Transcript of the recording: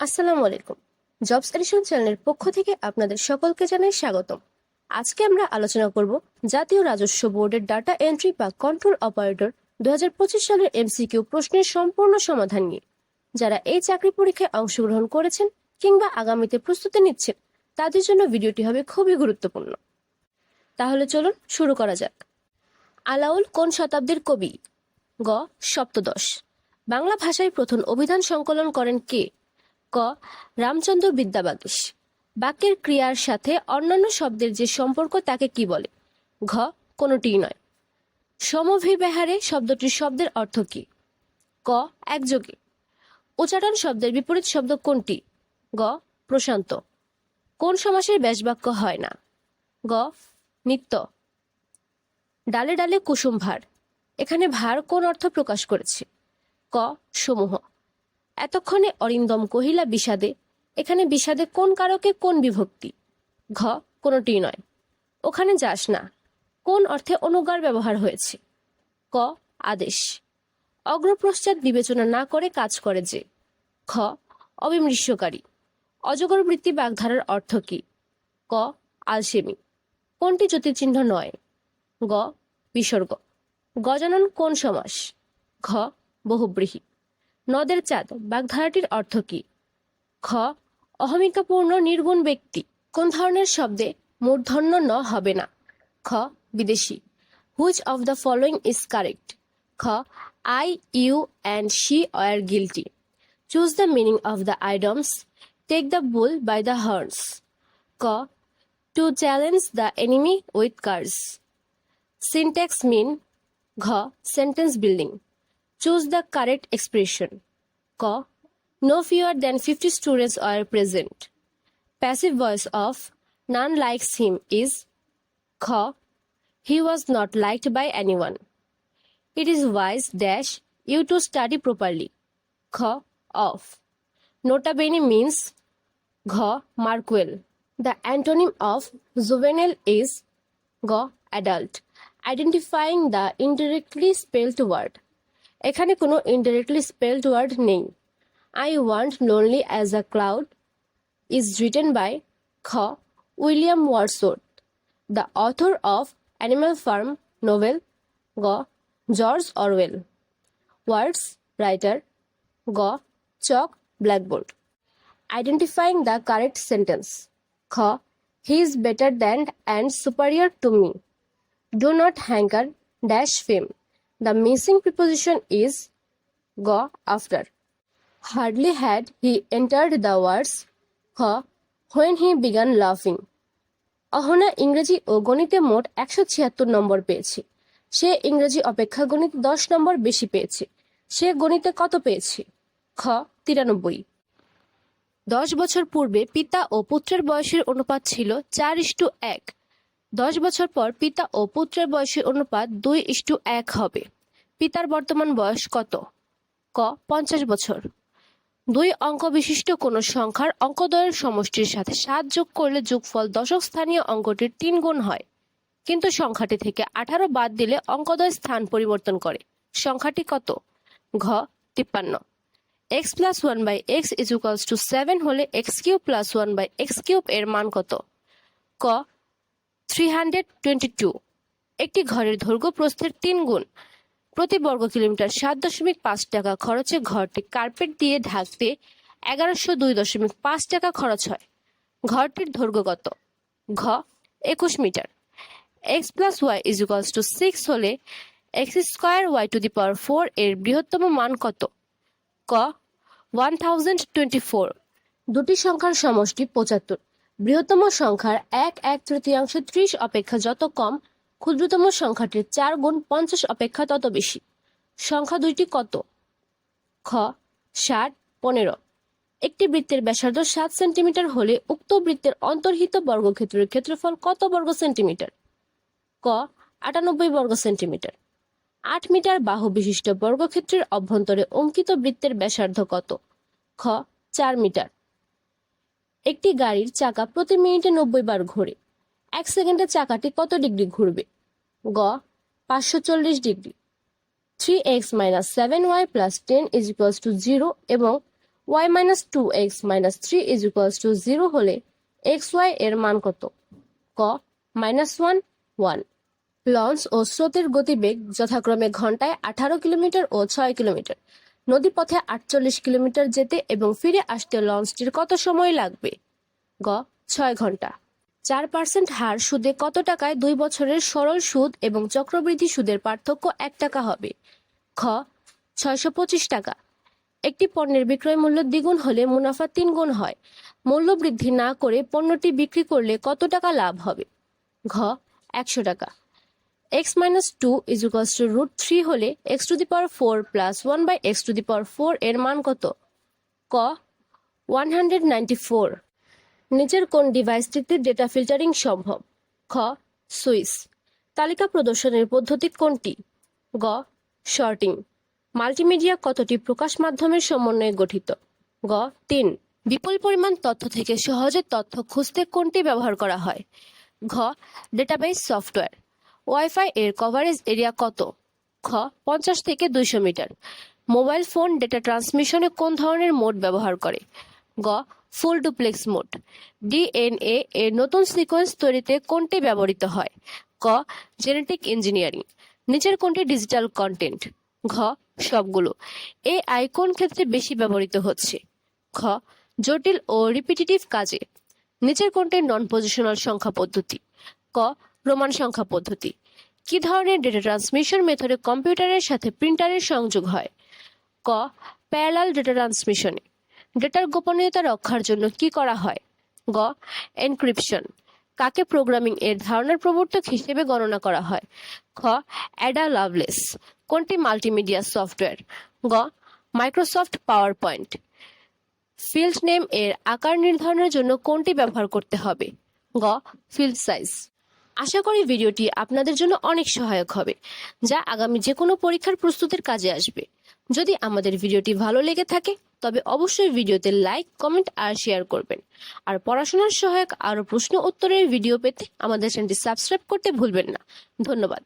আসসালামু আলাইকুম। Jobs addition চ্যানেলের পক্ষ থেকে আপনাদের সকলকে জানাই স্বাগতম। আজকে আমরা আলোচনা করব জাতীয় রাজস্ব বোর্ডের ডাটা এন্ট্রি বা কন্ট্রোল অপারেটর দু সালের এমসিকিউ প্রশ্নের সম্পূর্ণ সমাধান নিয়ে। যারা এই চাকরি পরীক্ষায় অংশগ্রহণ করেছেন কিংবা আগামীতে প্রস্তুতি নিচ্ছেন, তাদের জন্য ভিডিওটি হবে খুবই গুরুত্বপূর্ণ। তাহলে চলুন শুরু করা যাক। আলাউল কোন শতাব্দীর কবি? গ সপ্তদশ। বাংলা ভাষায় প্রথম অভিধান সংকলন করেন কে? ক, রামচন্দ্র বিদ্যাবাগীশ বাক্যের ক্রিয়ার সাথে অন্যান্য শব্দের যে সম্পর্ক তাকে কি বলে? ঘ, কোনোটিই নয়। সমভিব্যাহারে শব্দটির শব্দের অর্থ কি? ক, একযোগে। উচ্চারণ শব্দের বিপরীত শব্দ কোনটি? গ, প্রশান্ত। কোন সমাসের ব্যাসবাক্য হয় না? গ, নিত্য। ডালে ডালে কুসুম ভার। এখানে ভার কোন অর্থ প্রকাশ করেছে? ক, সমূহ। এতক্ষণে অরিন্দম কহিলা, বিষাদে, এখানে বিষাদে কোন কারকে কোন বিভক্তি? ঘ কোনটি নয়। ওখানে যাস না। কোন অর্থে অনুগার ব্যবহার হয়েছে? ক, আদেশ। অগ্রপশ্চাৎ বিবেচনা না করে কাজ করে যে। খ অবিমৃষ্যকারী অজগর বৃত্তি বাগধারার অর্থ কি? ক, আলসেমি। কোনটি জ্যোতিচিহ্ন নয়? গ, বিসর্গ। গজানন কোন সমাস? ঘ, বহুব্রীহি। নদের চাঁদ, বাগধারাটির অর্থ কি? খ. অহমিকাপূর্ণ নির্গুণ ব্যক্তি, কোন ধরনের শব্দে মূর্ধন্য ন হবে না? খ. বিদেশি which of the following is correct খ. I you and she are guilty choose the meaning of the idioms take the bull by the horns ক. To challenge the enemy with curse syntax mean ঘ. Sentence building Choose the correct expression. Q. No fewer than 50 students are present. Passive voice of none likes him is Q. He was not liked by anyone. It is wise dash you to study properly. Q. Of. Nota bene means Gh. Mark well. The antonym of juvenile is G. Adult. Identifying the indirectly spelled word. এখানে কোনো indirectly spelled word নেই। I want lonely as a cloud is written by খ William Wordsworth the author of Animal Farm novel গ George Orwell words writer গ chalk blackboard identifying the correct sentence খ he is better than and superior to me do not hanker dash fame The missing preposition is go after. Hardly had he entered the words ha when he began laughing. Ahona ইংরেজি ও গণিতে মোট একশো ছিয়াত্তর নম্বর পেয়েছে। সে ইংরেজি অপেক্ষা গণিত দশ নম্বর বেশি পেয়েছে। সে গণিতে কত পেয়েছে? খ, তিরানব্বই। দশ বছর পূর্বে পিতা ও পুত্রের বয়সের অনুপাত ছিল চার ইস্টু এক। দশ বছর পর পিতা ও পুত্রের বয়সের অনুপাত দুই ইস্টু এক হবে। পিতার বর্তমান বয়স কত? ক, পঞ্চাশ বছর। দুই অঙ্ক বিশিষ্ট কোনো সংখ্যার অঙ্কদ্বয়ের সমষ্টির সাথে সাত যোগ করলে যোগফল দশক স্থানীয় অঙ্কটির তিন গুণ হয়। কিন্তু সংখ্যাটি থেকে আঠারো বাদ দিলে অঙ্কদ্বয় স্থান পরিবর্তন করে। সংখ্যাটি কত? ঘ, তিপ্পান্ন। X plus one by X equals to seven হলে X cube plus one by X cube এর মান কত? ক থ্রি হান্ড্রেড টোয়েন্টি টু একটি ঘরের দৈর্ঘ্য প্রস্থের তিন গুণ। প্রতি বর্গ কিলোমিটার সাত দশমিক পাঁচ টাকা খরচে ঘরটি কার্পেট দিয়ে ঢাকতে এগারোশো দুই দশমিক পাঁচ টাকা খরচ হয়। ঘরটির দৈর্ঘ্য কত? ঘ, একুশ metre. X plus Y is equals to six হলে X square Y to the power four এর বৃহত্তম মান কত? ক ওয়ান থাউজেন্ড টোয়েন্টি ফোর দুটি সংখ্যার সমষ্টি পঁচাত্তর। বৃহত্তম সংখ্যার এক এক তৃতীয়াংশ ত্রিশ অপেক্ষা যত কম, ক্ষুদ্রতম সংখ্যাটির চার গুণ পঞ্চাশ অপেক্ষা তত বেশি। সংখ্যা দুইটি কত? খ, ষাট, পনেরো। একটি বৃত্তের ব্যাসার্ধ সাত সেন্টিমিটার হলে উক্ত বৃত্তের অন্তর্হিত বর্গক্ষেত্রের ক্ষেত্রফল কত বর্গ সেন্টিমিটার? ক, আটানব্বই বর্গ সেন্টিমিটার। আট মিটার বাহু বিশিষ্ট বর্গক্ষেত্রের অভ্যন্তরে অঙ্কিত বৃত্তের ব্যাসার্ধ কত? খ, চার মিটার। একটি গাড়ির চাকা প্রতি মিনিটে নব্বই বার ঘোরে। এক সেকেন্ডে চাকাটি কত ডিগ্রি ঘুরবে? গ, পাঁচশো চল্লিশ degree. Three X minus seven Y plus ten is equals to zero এবং Y minus two X minus three is equals to zero হলে এক্স ওয়াই এর মান কত? ক মাইনাস ওয়ান ওয়ান লঞ্চ ও স্রোতের গতিবেগ যথাক্রমে ঘন্টায় আঠারো কিলোমিটার ও ছয় কিলোমিটার। নদীপথে আটচল্লিশ কিলোমিটার যেতে এবং ফিরে আসতে লঞ্চটির কত সময় লাগবে? গ, ছয় ঘণ্টা। চার পার্সেন্ট হার সুদে কত টাকায় দুই বছরের সরল সুদ এবং চক্রবৃদ্ধি সুদের পার্থক্য এক টাকা হবে? খ, ছয়শো পঁচিশ টাকা। একটি পণ্যের বিক্রয় মূল্য দ্বিগুণ হলে মুনাফা তিন গুণ হয়। মূল্য বৃদ্ধি না করে পণ্যটি বিক্রি করলে কত টাকা লাভ হবে? ঘ, একশো টাকা। X minus two is equals to root three হলে X to the power four plus one by X to the power four এর মান কত? ক ওয়ান হান্ড্রেড নাইনটি ফোর নিচের কোন ডিভাইসটিতে ডেটা ফিল্টারিং সম্ভব? খ সুইস তালিকা প্রদর্শনের পদ্ধতি কোনটি? গ শর্টিং মাল্টিমিডিয়া কতটি প্রকাশ মাধ্যমের সমন্বয়ে গঠিত? গ, তিন। বিপুল পরিমাণ তথ্য থেকে সহজে তথ্য খুঁজতে কোনটি ব্যবহার করা হয়? ঘ ডেটাবেস সফটওয়্যার ওয়াইফাই এর কভারেজ এরিয়া কত? খ, পঞ্চাশ থেকে দুইশো মিটার। মোবাইল ফোন ডেটা ট্রান্সমিশনে কোন ধরনের মোড ব্যবহার করে? গ ফুল ডুপ্লেক্স মোড ডিএনএ এর নতুন সিকোয়েন্স তৈরিতে কোনটি ব্যবহৃত হয়? ক জেনেটিক ইঞ্জিনিয়ারিং নিচের কোনটি ডিজিটাল কন্টেন্ট ঘ, সবগুলো। এআই কোন ক্ষেত্রে বেশি ব্যবহৃত হচ্ছে। খ, জটিল ও রিপিটিটিভ কাজে। নিচের কোনটি নন পজিশনাল সংখ্যা পদ্ধতি? ক রোমান সংখ্যা পদ্ধতি। কি ধরনের ডেটা ট্রান্সমিশন মেথডে কম্পিউটারের সাথে প্রিন্টারের সংযোগ হয়? ক প্যারালাল ডেটা ট্রান্সমিশনে ডেটার গোপনীয়তা রক্ষার জন্য কি করা হয়? গ এনক্রিপশন কাকে প্রোগ্রামিং এর ধারণার প্রবর্তক হিসেবে গণনা করা হয়? খ অ্যাডা লাভলেস কোনটি মাল্টিমিডিয়া সফটওয়্যার গ Microsoft PowerPoint field name এর আকার নির্ধারণের জন্য কোনটি ব্যবহার করতে হবে? গ ফিল্ড সাইজ আশা করি ভিডিওটি আপনাদের জন্য অনেক সহায়ক হবে, যা আগামী যে কোনো পরীক্ষার প্রস্তুতির কাজে আসবে। যদি আমাদের ভিডিওটি ভালো লেগে থাকে, তবে অবশ্যই ভিডিওতে লাইক, কমেন্ট আর শেয়ার করবেন। আর পড়াশোনার সহায়ক আরও প্রশ্ন উত্তরের ভিডিও পেতে আমাদের চ্যানেলটি সাবস্ক্রাইব করতে ভুলবেন না। ধন্যবাদ।